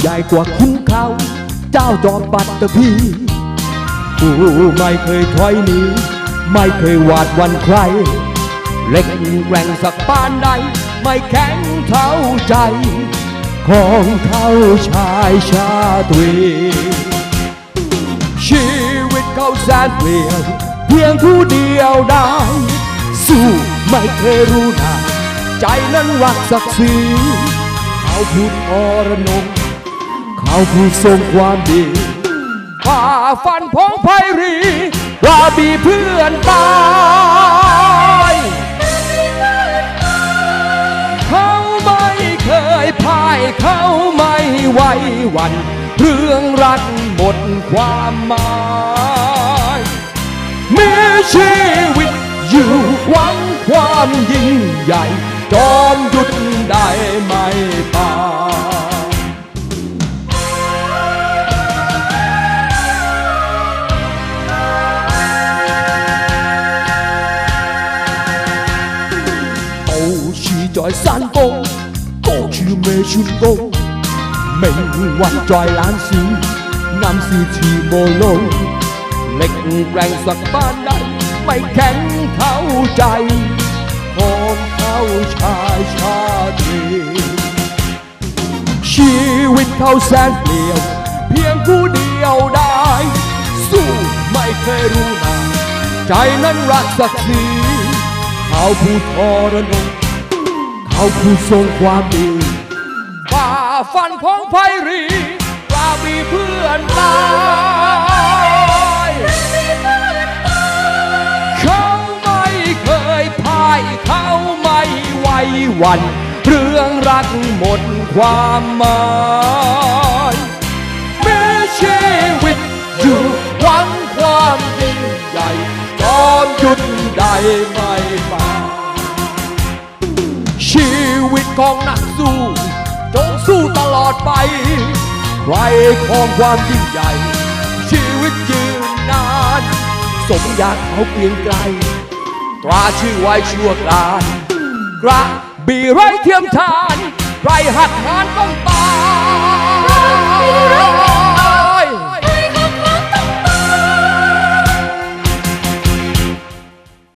ใหญ่กว่าคุณเขา เจ้าจอมปัตตภีกูไม่เคยถอยหนีไม่เคยหวาดวันใคร เล็กแรงสักปานใด ไม่แข็งเท่าใจ ของเขาชายชาตรีชีวิตเขาแสนเปลี่ยวเพียงผู้เดียวได้สู้ไม่เคยรู้นาใจนั้นรักศักดิ์ศรีเขาพูดอรนง เขาพูดทรงความดีฝ่าฟันพงไพรี ว่ามีเพื่อนตายเขาไม่เคยพ่ายเขาไม่ไหวหวัน เรื่องรักหมดความหมายมีชีวิตอยู่หวังความยิ่งใหญ่ จอมหยุดได้ไม่ป 在山峰，歌处未算高，命运在冷笑，暗示前无路，力แรงสักบ้านใดไม่แข็งเท่าใจ ของเขาชายชาตรี ชีวิตเขาแสนเปลี่ยว เพียงผู้เดียวได้ สู้ไม่เคยรู้นาใจนั้นรักศักดิ์ศรีเขาพูดทรนง เขาพูดทรงความดีฝ่าฟันของไพรีกล้ามีเพื่อนตายเขาไม่เคยพ่ายเขาไม่ไหวหวันเรื่องรักหมดความหมายมีชีวิตอยู่หวังความยิ่งใหญ่จอมหยุดได้ไม่ปา ของนักสู้ จงสู้ตลอดไป ใครของความยิ่งใหญ่ ชีวิตยืนนาน สมอยากเขาเปลี่ยนไกล ตราชื่อไว้ชั่วกลางกระบี่ไร้เทียมทาน ใครหักหานต้องตาย